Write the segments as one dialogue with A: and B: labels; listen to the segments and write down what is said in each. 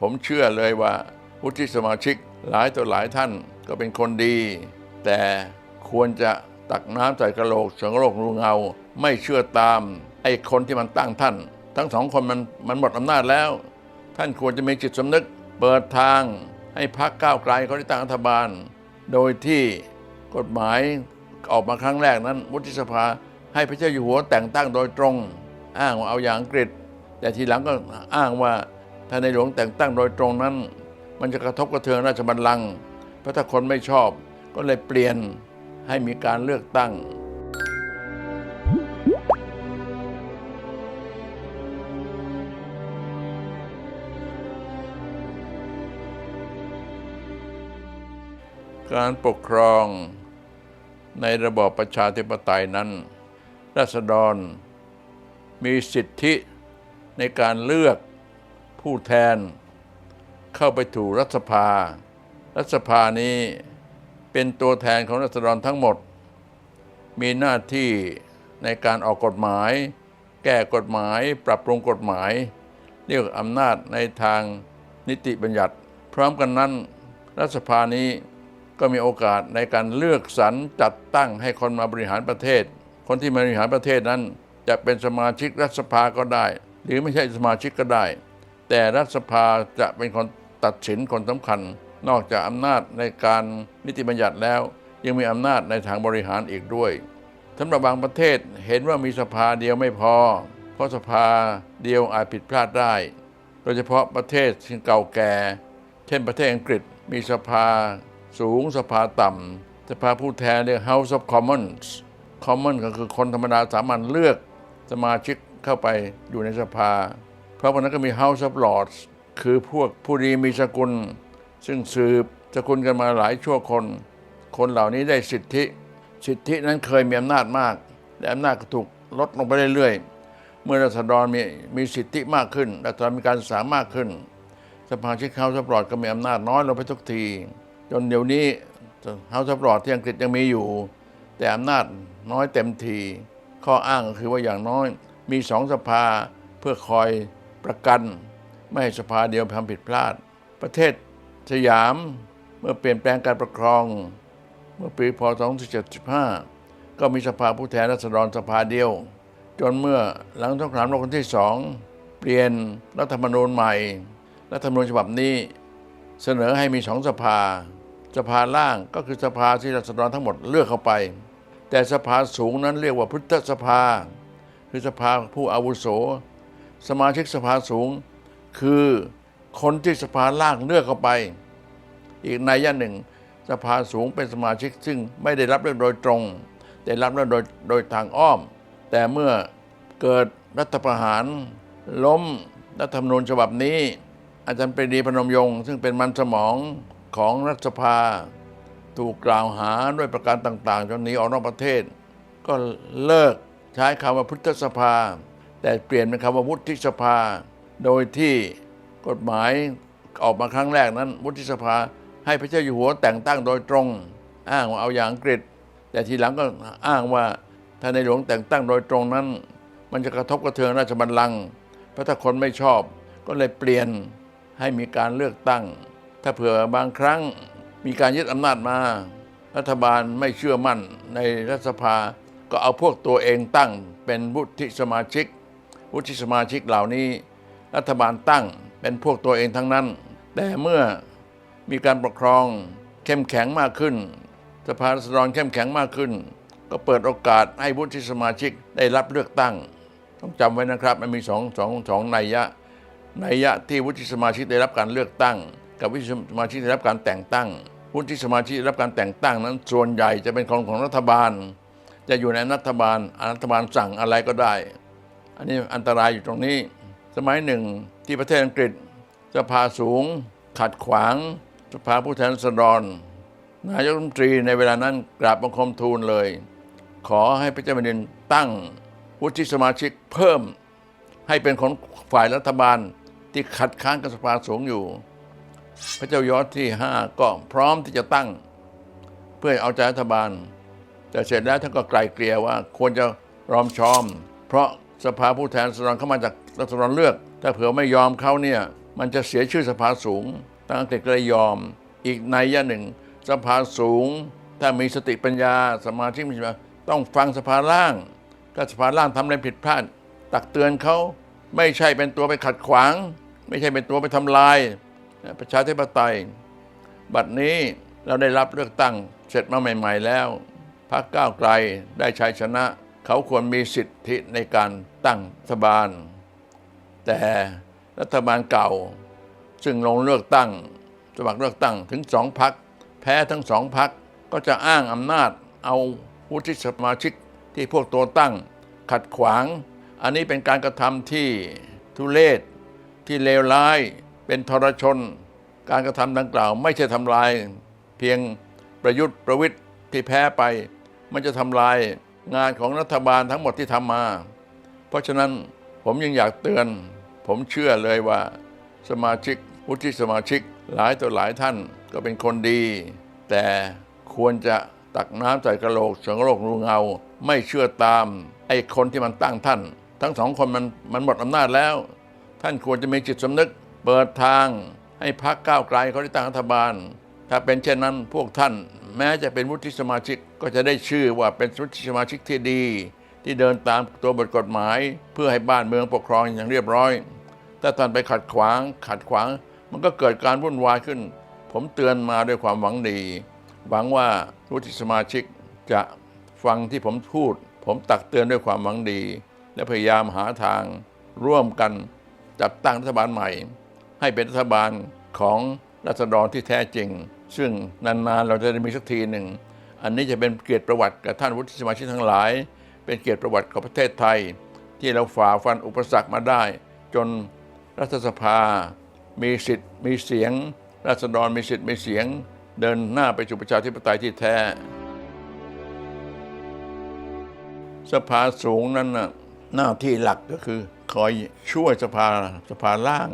A: ผมเชื่อเลยว่าวุฒิสมาชิกหลายต่อหลายท่านก็เป็นคนดี แต่ควรจะตักน้ำใส่กระโหลกสังโลกรูเงา ไม่เชื่อตามไอ้คนที่มันตั้งท่าน ทั้งสองคนมันมันหมดอำนาจแล้ว ท่านควรจะมีจิตสำนึก เปิดทางให้พักก้าวไกลเขาได้ตั้งรัฐบาล โดยที่กฎหมายออกมาครั้งแรกนั้นวุฒิสภาให้พระเจ้าอยู่หัวแต่งตั้งโดยตรง อ้างว่าเอาอย่างอังกฤษ แต่ทีหลังก็อ้างว่า ถ้าในหลวงแต่งตั้งโดยตรงนั้น มันจะกระทบกระเทือนราชบัลลังก์เพราะถ้าคนไม่ชอบ ก็เลยเปลี่ยนให้มีการเลือกตั้ง การปกครองในระบอบประชาธิปไตยนั้น ราษฎรมีสิทธิในการเลือก ผู้แทน เข้าไปถูรัฐสภา รัฐสภานี้เป็นตัวแทนของรัษฎรทั้งหมด มีหน้าที่ในการออกกฎหมาย แก้กฎหมาย ปรับปรุงกฎหมาย เรียกอำนาจในทางนิติบัญญัติ พร้อมกันนั้น รัฐสภานี้ก็มีโอกาสในการเลือกสรรจัดตั้งให้คนมาบริหารประเทศ คนที่มาบริหารประเทศนั้น จะเป็นสมาชิกรัฐสภาก็ได้ หรือไม่ใช่สมาชิกก็ได้ แต่รัฐสภาจะเป็นคนตัดสินคนสำคัญ นอกจากอำนาจในการนิติบัญญัติแล้ว ยังมีอำนาจในทางบริหารอีกด้วยสำหรับบางประเทศเห็นว่ามีสภาเดียวไม่พอ เพราะสภาเดียวอาจผิดพลาดได้ โดยเฉพาะประเทศที่เก่าแก่ เช่นประเทศอังกฤษมีสภาสูงสภาต่ำสภาผู้แทนเรียก House of Commons Common ก็คือคนธรรมดาสามัญเลือกสมาชิกเข้าไปอยู่ในสภา เพราะวันนั้นก็มี House of Lords คือพวกผู้ดีมีสกุล ซึ่งสืบสกุลกันมาหลายชั่วคน คนเหล่านี้ได้สิทธิ สิทธินั้นเคยมีอำนาจมากแต่อำนาจก็ถูกลดลงไปเรื่อยๆ เมื่อรัษฎรมีมีสิทธิมากขึ้นรัษฎรมีการศึกษามากขึ้น สภาชิกเฮาส์สปอร์ตก็มีอำนาจน้อยลงไปทุกที จนเดี๋ยวนี้เฮาส์สปอร์ตที่อังกฤษยังมีอยู่ แต่อำนาจน้อยเต็มที ข้ออ้างก็คือว่าอย่างน้อยมีสองสภาเพื่อคอย ประกันไม่ให้สภาเดียวทำผิดพลาด ประเทศสยามเมื่อเปลี่ยนแปลงการปกครอง เมื่อปีพศ2475 ก็มีสภาผู้แทนราษฎรสภาเดียว จนเมื่อหลังสงครามโลกครั้งที่สองเปลี่ยนรัฐธรรมนูญใหม่ รัฐธรรมนูญฉบับนี้ เสนอให้มีสองสภา สภาล่างก็คือสภาที่ราษฎรทั้งหมดเลือกเข้าไป แต่สภาสูงนั้นเรียกว่าพุทธสภา คือสภาผู้อาวุโส สมาชิกสภาสูง คือคนที่สภาล่างเลือกเข้าไป อีกในยยะหนึ่ง สภาสูงเป็นสมาชิกซึ่งไม่ได้รับเลือกโดยตรง แต่รับเลือกโดยโดยทางอ้อม แต่เมื่อเกิดรัฐประหาร ล้มรัฐธรรมนูญฉบับนี้ อาจารย์ปรีดีพนมยงค์ซึ่งเป็นมันสมองของรัฐสภา ถูกกล่าวหาด้วยประการต่าง ๆ จนหนีออกนอกประเทศ ก็เลิกใช้คำว่าพุทธสภา แต่เปลี่ยนเป็นคำว่าวุฒิสภา โดยที่กฎหมายออกมาครั้งแรกนั้น วุฒิสภาให้พระเจ้าอยู่หัวแต่งตั้งโดยตรง อ้างว่าเอาอย่างอังกฤษ แต่ทีหลังก็อ้างว่าถ้าในหลวงแต่งตั้งโดยตรงนั้น มันจะกระทบกระเทือนราชบัลลังก์เพราะถ้าคนไม่ชอบ ก็เลยเปลี่ยนให้มีการเลือกตั้ง ถ้าเผื่อบางครั้งมีการยึดอำนาจมา รัฐบาลไม่เชื่อมั่นในรัฐสภา ก็เอาพวกตัวเองตั้งเป็นวุฒิสมาชิก วุฒิสมาชิกเหล่านี้ รัฐบาลตั้งเป็นพวกตัวเองทั้งนั้น แต่เมื่อมีการปกครองเข้มแข็งมากขึ้น สภารัษฎรเข้มแข็งมากขึ้น ก็เปิดโอกาสให้วุฒิสมาชิกได้รับเลือกตั้ง ต้องจำไว้นะครับมันมีสองสองสองนัยยะนัยยะที่วุฒิสมาชิกได้รับการเลือกตั้ง กับวุฒิสมาชิกได้รับการแต่งตั้ง วุฒิสมาชิกได้รับการแต่งตั้งนั้น ส่วนใหญ่จะเป็นของของรัฐบาล จะอยู่ในรัฐบาลรัฐบาลสั่งอะไรก็ได้ อันนี้อันตรายอยู่ตรงนี้ สมัยหนึ่งที่ประเทศอังกฤษสภาสูงขัดขวางสภาผู้แทนราษฎรนายกรัฐมนตรีในเวลานั้นกราบบังคมทูลเลย ขอให้พระเจ้าแผ่นดินตั้งวุฒิสมาชิกเพิ่ม ให้เป็นของฝ่ายรัฐบาลที่ขัดค้านกับสภาสูงอยู่ พระเจ้ายอร์ที่ห้าก็พร้อมที่จะตั้ง เพื่อเอาใจรัฐบาล แต่เสร็จแล้วท่านก็ไกลเกลี่ยว่าควรจะรอมชอม เพราะ สภาผู้แทนสราษฎรเข้ามาจากรัษฎรเลือก ถ้าเผื่อไม่ยอมเขาเนี่ยมันจะเสียชื่อสภาสูงทางอังกฤษก็เลยยอม อีกในยะหนึ่ง สภาสูง ถ้ามีสติปัญญาสมาธิมีปัญญาต้องฟังสภาล่าง ถ้าสภาล่างทำอะไรผิดพลาด ตักเตือนเขาไม่ใช่เป็นตัวไปขัดขวาง ไม่ใช่เป็นตัวไปทำลาย ประชาธิปไตย บัดนี้เราได้รับเลือกตั้งเสร็จมาใหม่ ๆ แล้วพรรคก้าวไกลได้ชัยชนะ เขาควรมีสิทธิในการตั้งรัฐบาล แต่รัฐบาลเก่า ซึ่งลงเลือกตั้งสมัครเลือกตั้งถึงสองพัก แพ้ทั้งสองพักก็จะอ้างอำนาจเอาวุฒิสมาชิกที่พวกตัวตั้งขัดขวาง อันนี้เป็นการกระทำที่ทุเลศที่เลวร้ายเป็นทรชน การกระทำดังกล่าว ไม่ใช่ทำลาย เพียงประยุทธ์ประวิทย์ที่แพ้ไป มันจะทำลาย งานของรัฐบาลทั้งหมดที่ทำมา เพราะฉะนั้นผมยังอยากเตือน ผมเชื่อเลยว่า สมาชิกวุฒิสมาชิกหลายต่อหลายท่านก็เป็นคนดี แต่ควรจะตักน้ำใส่กระโหลกสังโลกรูเงา ไม่เชื่อตามไอ้คนที่มันตั้งท่าน ทั้งสองคนมันมันหมดอำนาจแล้ว ท่านควรจะมีจิตสำนึก เปิดทางให้พักก้าวไกลเขาได้ตั้งรัฐบาล ถ้าเป็นเช่นนั้นพวกท่าน แม้จะเป็นวุฒิสมาชิกก็จะได้ชื่อว่าเป็นวุฒิสมาชิกที่ดี ที่เดินตามตัวบทกฎหมาย เพื่อให้บ้านเมืองปกครองอย่างเรียบร้อย ถ้าท่านไปขัดขวาง ขัดขวาง มันก็เกิดการวุ่นวายขึ้น ผมเตือนมาด้วยความหวังดี หวังว่าวุฒิสมาชิกจะฟังที่ผมพูด ผมตักเตือนด้วยความหวังดี และพยายามหาทางร่วมกันจัดตั้งรัฐบาลใหม่ ให้เป็นรัฐบาลของรัษฎรที่แท้จริง ซึ่งนานๆเราจะได้มีสักทีหนึ่ง อันนี้จะเป็นเกียรติประวัติกับท่านวุฒิสมาชิกทั้งหลาย เป็นเกียรติประวัติของประเทศไทย ที่เราฝ่าฟันอุปสรรคมาได้ จนรัฐสภา มีสิทธิ์ มีเสียงรัษฎรมีสิทธิ์มีเสียง เดินหน้าไปสู่ประชาธิปไตยที่แท้ สภาสูงนั้นน่ะหน้าที่หลักก็คือคอยช่วยสภาสภาล่าง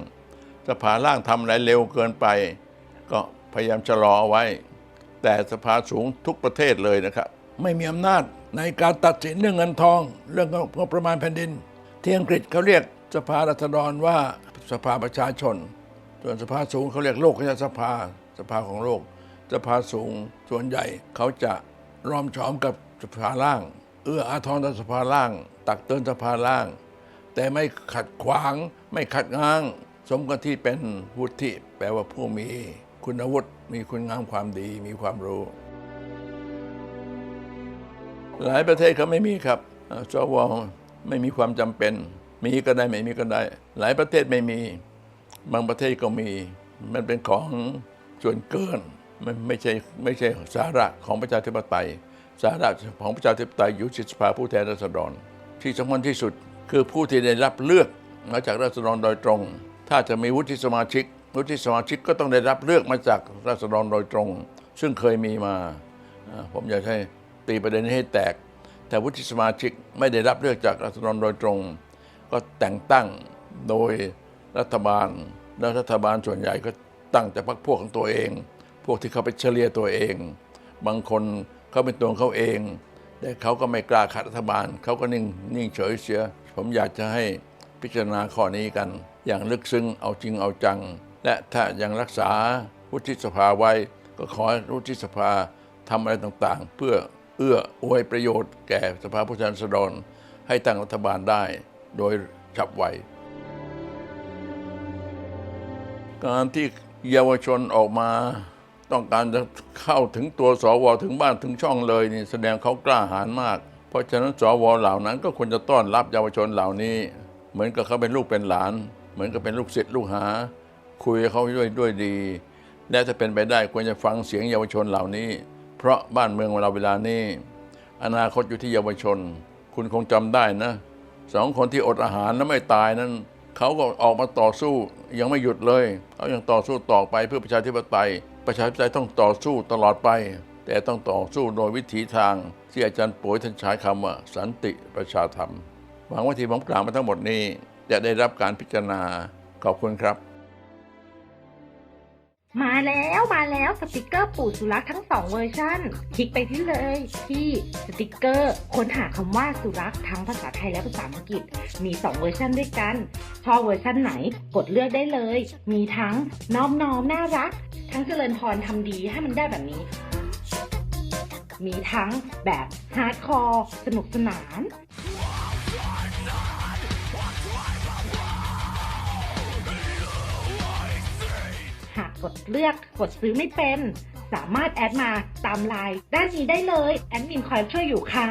A: สภาล่างทำอะไรเร็วเกินไป ก็ พยายามชะลอเอาไว้ แต่สภาสูงทุกประเทศเลยนะครับ ไม่มีอำนาจในการตัดสินเรื่องเงินทอง เรื่องงบประมาณแผ่นดิน ที่อังกฤษเขาเรียกสภารัษฎรว่าสภาประชาชน ส่วนสภาสูงเขาเรียกโลกราสภาสภาของโลก สภาสูงส่วนใหญ่เขาจะร้อมชอมกับสภาล่าง เอื้ออาทรต่อสภาล่าง ตักเตือนสภาล่าง แต่ไม่ขัดขวางไม่ขัดง้าง สมกับที่เป็นวุฒิแปลว่าผู้มี คุณวุฒิมีคุณงามความดี มีความรู้ หลายประเทศเขาไม่มีครับอ่าสวไม่มีความจำเป็น มีก็ได้ไม่มีก็ได้ หลายประเทศไม่มี บางประเทศก็มี มันเป็นของส่วนเกิน มันไม่ใช่ไม่ใช่สาระของประชาธิปไตย สาระของประชาธิปไตยอยู่ที่สภาผู้แทนราษฎร ที่สำคัญที่สุดคือผู้ที่ได้รับเลือกมาจากราษฎรโดยตรง ถ้าจะมีวุฒิสมาชิก วุฒิสมาชิกก็ต้องได้รับเลือกมาจากราษฎรโดยตรง ซึ่งเคยมีมา ผมอยากให้ตีประเด็นนี้ให้แตก แต่วุฒิสมาชิกไม่ได้รับเลือกจากราษฎรโดยตรง ก็แต่งตั้งโดยรัฐบาล แล้วรัฐบาลส่วนใหญ่ก็ตั้งแต่พรรคพวกของตัวเอง พวกที่เขาไปเฉลี่ยตัวเอง บางคนเขาเป็นตัวเขาเอง แต่เขาก็ไม่กล้าขัดรัฐบาล เขาก็นิ่งนิ่งเฉยเสีย ผมอยากจะให้พิจารณาข้อนี้กัน อย่างลึกซึ้งเอาจริงเอาจัง และถ้ายังรักษาวุฒิสภาไว้ก็ขอให้วุฒิสภาทำอะไรต่างๆ เพื่อเอื้ออวยประโยชน์แก่สภาผู้แทนราษฎรให้ตั้งรัฐบาลได้โดยฉับไว การที่เยาวชนออกมาต้องการจะเข้าถึงตัวสวถึงบ้านถึงช่องเลยนี่แสดงเขากล้าหาญมาก เพราะฉะนั้นสวเหล่านั้นก็ควรจะต้อนรับเยาวชนเหล่านี้ เหมือนกับเขาเป็นลูกเป็นหลาน เหมือนกับเป็นลูกศิษย์ลูกหา คุยกับเขาด้วยด้วยดี และถ้าเป็นไปได้ควรจะฟังเสียงเยาวชนเหล่านี้ เพราะบ้านเมืองเราเวลานี้ อนาคตอยู่ที่เยาวชน คุณคงจำได้นะสองคนที่อดอาหารแล้วไม่ตายนั้นเขาก็ออกมาต่อสู้ยังไม่หยุดเลยเขายังต่อสู้ต่อไปเพื่อประชาธิปไตย ประชาธิปไตยต้องต่อสู้ตลอดไป แต่ต้องต่อสู้โดยวิถีทาง ที่อาจารย์ปุ๋ยท่านใช้คำว่า สันติประชาธรรมหวังว่าที่ผมกล่าวมาทั้งหมดนี้ จะได้รับการพิจารณาขอบคุณครับ
B: มาแล้วมาแล้วสติกเกอร์ปู่สุรักษ์ทั้งสองเวอร์ชันคลิกไปที่เลย ที่สติกเกอร์ค้นหาคำว่าสุรักษ์ทั้งภาษาไทยและภาษาอังกฤษ มี 2 เวอร์ชันด้วยกัน ชอบเวอร์ชันไหนกดเลือกได้เลย มีทั้งน้อมน้อมน่ารัก ทั้งเจริญพรทำดีให้มันได้แบบนี้ มีทั้งแบบฮาร์ดคอร์สนุกสนาน ดเลือกกดซื้อไม่เป็น สามารถแอดมาตามไลน์ด้านนี้ได้เลย แอดมินคอยช่วยอยู่ค่ะ